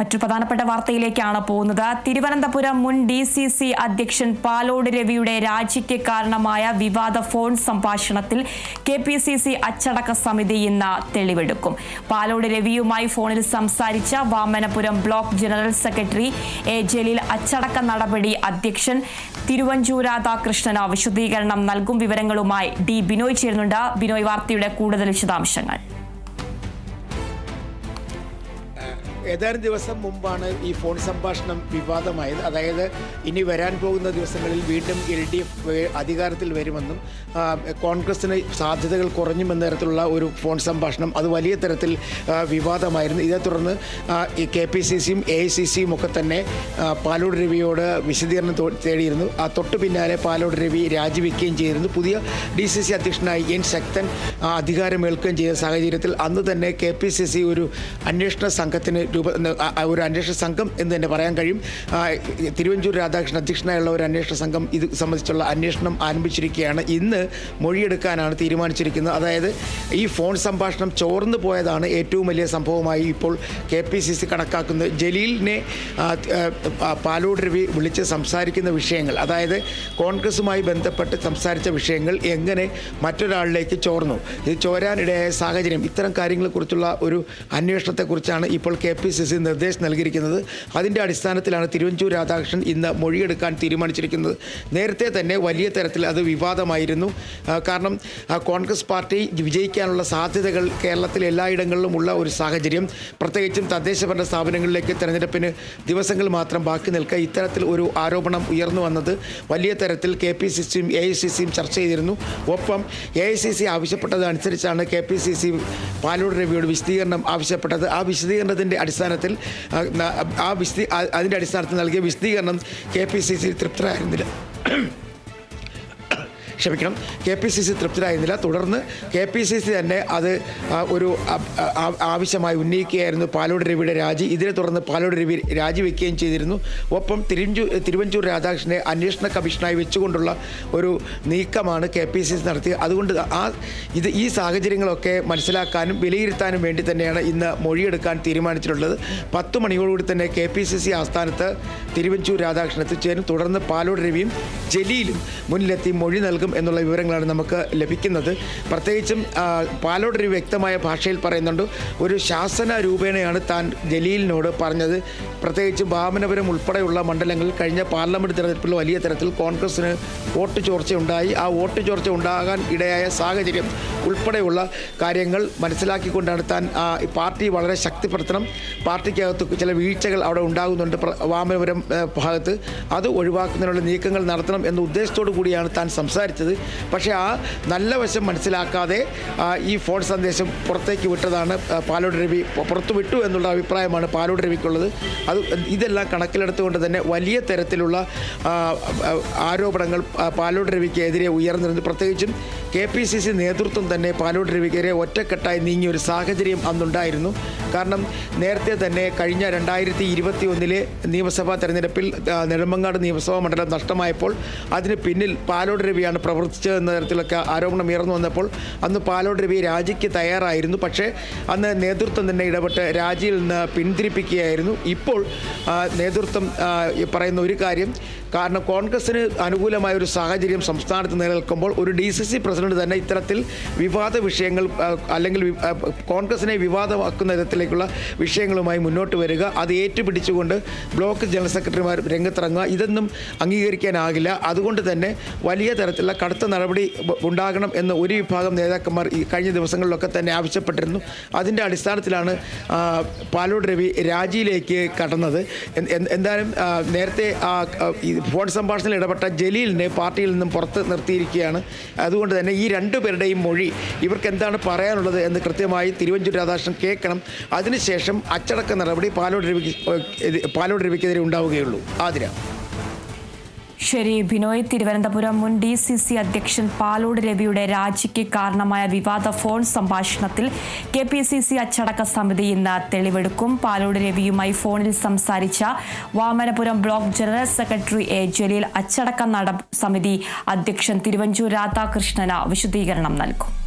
മറ്റു പ്രധാനപ്പെട്ട വാർത്തയിലേക്കാണ് പോകുന്നത്. തിരുവനന്തപുരം മുൻ ഡി സി സി അധ്യക്ഷൻ പാലോട് രവിയുടെ രാജിക്ക് കാരണമായ വിവാദ ഫോൺ സംഭാഷണത്തിൽ കെ പി സി സി അച്ചടക്ക സമിതി ഇന്ന് തെളിവെടുക്കും. പാലോട് രവിയുമായി ഫോണിൽ സംസാരിച്ച Vamanapuram block general secretary A Jaleel അച്ചടക്ക നടപടി അധ്യക്ഷൻ തിരുവഞ്ചൂർ രാധാകൃഷ്ണന് വിശദീകരണം നൽകും വിവരങ്ങളുമായി ഡി ബിനോയ് ചേരുന്നുണ്ട്. ബിനോയ് വാർത്തയുടെ കൂടുതൽ വിശദാംശങ്ങൾ. ഏതാനും ദിവസം മുമ്പാണ് ഈ ഫോൺ സംഭാഷണം വിവാദമായത്. അതായത് ഇനി വരാൻ പോകുന്ന ദിവസങ്ങളിൽ വീണ്ടും എൽ ഡി എഫ് അധികാരത്തിൽ വരുമെന്നും കോൺഗ്രസിന് സാധ്യതകൾ കുറഞ്ഞുമെന്ന തരത്തിലുള്ള ഒരു ഫോൺ സംഭാഷണം അത് വലിയ തരത്തിൽ വിവാദമായിരുന്നു. ഇതേ തുടർന്ന് ഈ കെ പി സി സിയും എ ഐ സി സിയും ഒക്കെ തന്നെ പാലോട് രവിയോട് വിശദീകരണം തേടിയിരുന്നു. ആ തൊട്ടു പിന്നാലെ പാലോട് രവി രാജിവെക്കുകയും ചെയ്തിരുന്നു. പുതിയ ഡി സി സി അധ്യക്ഷനായി എൻ ശക്തൻ അധികാരമേൽക്കുകയും ചെയ്ത സാഹചര്യത്തിൽ അന്ന് തന്നെ കെ പി സി സി ഒരു അന്വേഷണ സംഘത്തിന് രൂപ ഒരു അന്വേഷണ സംഘം എന്ന് തന്നെ പറയാൻ കഴിയും. തിരുവഞ്ചൂർ രാധാകൃഷ്ണൻ അധ്യക്ഷനായുള്ള ഒരു അന്വേഷണ സംഘം ഇത് സംബന്ധിച്ചുള്ള അന്വേഷണം ആരംഭിച്ചിരിക്കുകയാണ്. ഇന്ന് മൊഴിയെടുക്കാനാണ് തീരുമാനിച്ചിരിക്കുന്നത്. അതായത് ഈ ഫോൺ സംഭാഷണം ചോർന്നു പോയതാണ് ഏറ്റവും വലിയ സംഭവമായി ഇപ്പോൾ കെ പി സി സി കണക്കാക്കുന്നത്. ജലീലിനെ പാലോട് രവി വിളിച്ച് സംസാരിക്കുന്ന വിഷയങ്ങൾ അതായത് കോൺഗ്രസുമായി ബന്ധപ്പെട്ട് സംസാരിച്ച വിഷയങ്ങൾ എങ്ങനെ മറ്റൊരാളിലേക്ക് ചോർന്നു. ഇത് ചോരാനിടയായ സാഹചര്യം. ഇത്തരം കാര്യങ്ങളെക്കുറിച്ചുള്ള ഒരു അന്വേഷണത്തെക്കുറിച്ചാണ് ഇപ്പോൾ കെ പി സി സി നിർദ്ദേശം നൽകിയിരിക്കുന്നത്. അതിന്റെ അടിസ്ഥാനത്തിലാണ് തിരുവഞ്ചൂർ രാധാകൃഷ്ണൻ ഇന്ന് മൊഴിയെടുക്കാൻ തീരുമാനിച്ചിരിക്കുന്നത്. നേരത്തെ തന്നെ വലിയ തരത്തിൽ അത് വിവാദമായിരുന്നു. കാരണം കോൺഗ്രസ് പാർട്ടി വിജയിക്കാനുള്ള സാധ്യതകൾ കേരളത്തിലെ കേരളത്തിൽ എല്ലായിടങ്ങളിലുമുള്ള ഒരു സാഹചര്യം. പ്രത്യേകിച്ചും തദ്ദേശ ഭരണ സ്ഥാപനങ്ങളിലേക്ക് തെരഞ്ഞെടുപ്പിന് ദിവസങ്ങൾ മാത്രം ബാക്കി നിൽക്കുക ഇത്തരത്തിൽ ഒരു ആരോപണം ഉയർന്നു വന്നത് വലിയ തരത്തിൽ കെ പി സി സിയും എ ഐ സി സിയും ചർച്ച ചെയ്തിരുന്നു. ഒപ്പം A I C C ആവശ്യപ്പെട്ടതനുസരിച്ചാണ് K P C C Paloor രവിയോട് വിശദീകരണം ആവശ്യപ്പെട്ടത്. ആ വിശദീകരണത്തിന്റെ അടിസ്ഥാനത്തിൽ ആ, വിശദീ അതിന്റെ അടിസ്ഥാനത്തിൽ നൽകിയ വിശദീകരണം കെ പി സി സി തൃപ്തരായിരുന്നില്ല. ക്ഷമിക്കണം. കെ പി സി സി തൃപ്തരായിരുന്നില്ല. തുടർന്ന് കെ പി സി സി തന്നെ അത് ഒരു ആവശ്യമായി ഉന്നയിക്കുകയായിരുന്നു പാലോട് രവിയുടെ രാജി. ഇതിനെ തുടർന്ന് പാലോട് രവി രാജിവെക്കുകയും ചെയ്തിരുന്നു. ഒപ്പം തിരുവഞ്ചൂർ തിരുവഞ്ചൂർ രാധാകൃഷ്ണനെ അന്വേഷണ കമ്മീഷനായി വെച്ചുകൊണ്ടുള്ള ഒരു നീക്കമാണ് കെ പി സി സി നടത്തിയത്. അതുകൊണ്ട് ആ ഇത് ഈ സാഹചര്യങ്ങളൊക്കെ മനസ്സിലാക്കാനും വിലയിരുത്താനും വേണ്ടി തന്നെയാണ് ഇന്ന് മൊഴിയെടുക്കാൻ തീരുമാനിച്ചിട്ടുള്ളത്. പത്ത് മണിയോടുകൂടി തന്നെ കെ പി സി സി ആസ്ഥാനത്ത് തിരുവഞ്ചൂർ രാധാകൃഷ്ണൻ എത്തിച്ചേരും. തുടർന്ന് പാലോട് രവിയും ജലീലും മുന്നിലെത്തി മൊഴി നൽകും എന്നുള്ള വിവരങ്ങളാണ് നമുക്ക് ലഭിക്കുന്നത്. പ്രത്യേകിച്ചും പാലോട് ഒരു വ്യക്തമായ ഭാഷയിൽ പറയുന്നുണ്ട് ഒരു ശാസന രൂപേണയാണ് താൻ ജലീലിനോട് പറഞ്ഞത്. പ്രത്യേകിച്ച് വാമനപുരം ഉൾപ്പെടെയുള്ള മണ്ഡലങ്ങളിൽ കഴിഞ്ഞ പാർലമെന്റ് തെരഞ്ഞെടുപ്പിൽ വലിയ തരത്തിൽ കോൺഗ്രസിന് വോട്ട് ചോർച്ചയുണ്ടായി. ആ വോട്ട് ചോർച്ച ഉണ്ടാകാൻ ഇടയായ സാഹചര്യം ഉൾപ്പെടെയുള്ള കാര്യങ്ങൾ മനസ്സിലാക്കിക്കൊണ്ടാണ് താൻ ആ, പാർട്ടി വളരെ ശക്തിപ്പെടുത്തണം. പാർട്ടിക്കകത്ത് ചില വീഴ്ചകൾ അവിടെ ഉണ്ടാകുന്നുണ്ട് പ്ര- വാമനപുരം ഭാഗത്ത്. അത് ഒഴിവാക്കുന്നതിനുള്ള നീക്കങ്ങൾ നടത്തണം എന്ന ഉദ്ദേശത്തോടു കൂടിയാണ് താൻ സംസാരിച്ചത്. പക്ഷേ ആ നല്ല വശം മനസ്സിലാക്കാതെ ഈ ഫോൺ സന്ദേശം പുറത്തേക്ക് വിട്ടതാണ് പാലോട് രവി പുറത്തു വിട്ടു എന്നുള്ള അഭിപ്രായമാണ് പാലോട് രവിക്കുള്ളത്. അത് ഇതെല്ലാം കണക്കിലെടുത്തുകൊണ്ട് തന്നെ വലിയ തരത്തിലുള്ള ആരോപണങ്ങൾ പാലോട് രവിക്കെതിരെ ഉയർന്നിരുന്നു. പ്രത്യേകിച്ചും കെ പി സി സി നേതൃത്വം തന്നെ പാലോട് രവിക്കെതിരെ ഒറ്റക്കെട്ടായി നീങ്ങിയ ഒരു സാഹചര്യം അന്നുണ്ടായിരുന്നു. കാരണം നേരത്തെ തന്നെ കഴിഞ്ഞ രണ്ടായിരത്തി ഇരുപത്തി ഒന്നിലെ നിയമസഭാ തെരഞ്ഞെടുപ്പിൽ നെടുമ്പങ്ങാട് നിയമസഭാ മണ്ഡലം നഷ്ടമായപ്പോൾ അതിന് പിന്നിൽ പാലോട് രവിയാണ് പ്രവർത്തിച്ചത് എന്ന തരത്തിലൊക്കെ ആരോപണം ഉയർന്നു വന്നപ്പോൾ അന്ന് പാലോട് രവി രാജിക്ക് തയ്യാറായിരുന്നു. പക്ഷേ അന്ന് നേതൃത്വം തന്നെ ഇടപെട്ട് രാജിയിൽ നിന്ന് പിന്തിരിപ്പിക്കുകയായിരുന്നു. ഇപ്പോൾ നേതൃത്വം പറയുന്ന ഒരു കാര്യം കാരണം കോൺഗ്രസിന് അനുകൂലമായ ഒരു സാഹചര്യം സംസ്ഥാനത്ത് നിലനിൽക്കുമ്പോൾ ഒരു ഡി സി സി പ്രസിഡന്റ് തന്നെ ഇത്തരത്തിൽ വിവാദ വിഷയങ്ങൾ അല്ലെങ്കിൽ കോൺഗ്രസിനെ വിവാദമാക്കുന്ന വിധത്തിലേക്കുള്ള വിഷയങ്ങളുമായി മുന്നോട്ട് വരിക അത് ഏറ്റുപിടിച്ചുകൊണ്ട് ബ്ലോക്ക് ജനറൽ സെക്രട്ടറിമാർ രംഗത്തിറങ്ങുക ഇതൊന്നും അംഗീകരിക്കാനാകില്ല. അതുകൊണ്ട് തന്നെ വലിയ തരത്തിലുള്ള കടുത്ത നടപടി ഉണ്ടാകണം എന്ന് ഒരു വിഭാഗം നേതാക്കന്മാർ ഈ കഴിഞ്ഞ ദിവസങ്ങളിലൊക്കെ തന്നെ ആവശ്യപ്പെട്ടിരുന്നു. അതിന്റെ അടിസ്ഥാനത്തിലാണ് പാലോട് രവി രാജിയിലേക്ക് കടന്നത്. എന്തായാലും നേരത്തെ ഫോൺ സംഭാഷണത്തിൽ ഇടപെട്ട ജലീലിനെ പാർട്ടിയിൽ നിന്നും പുറത്ത് നിർത്തിയിരിക്കുകയാണ്. അതുകൊണ്ട് തന്നെ ഈ രണ്ടു പേരുടെയും മൊഴി ഇവർക്ക് എന്താണ് പറയാനുള്ളത് എന്ന് കൃത്യമായി തിരുവഞ്ചൂർ രാധാകൃഷ്ണൻ കേൾക്കണം. അതിനുശേഷം അച്ചടക്ക നടപടി പാലോട് രവിക്ക് പാലോട് രവിക്കെതിരെ ഉണ്ടാവുകയുള്ളൂ. ആതിര. ശരി ബിനോയ് തിരുവനന്തപുരം മുൻ ഡി സി സി അധ്യക്ഷൻ പാലോട് രവിയുടെ രാജിക്ക് കാരണമായ വിവാദ ഫോൺ സംഭാഷണത്തിൽ കെ പി സി സി അച്ചടക്ക സമിതി ഇന്ന് തെളിവെടുക്കും. പാലോട് രവിയുമായി ഫോണിൽ സംസാരിച്ച Vamanapuram block general secretary A Jaleel അച്ചടക്ക നട സമിതി അധ്യക്ഷൻ തിരുവഞ്ചൂർ രാധാകൃഷ്ണന് വിശദീകരണം നൽകും.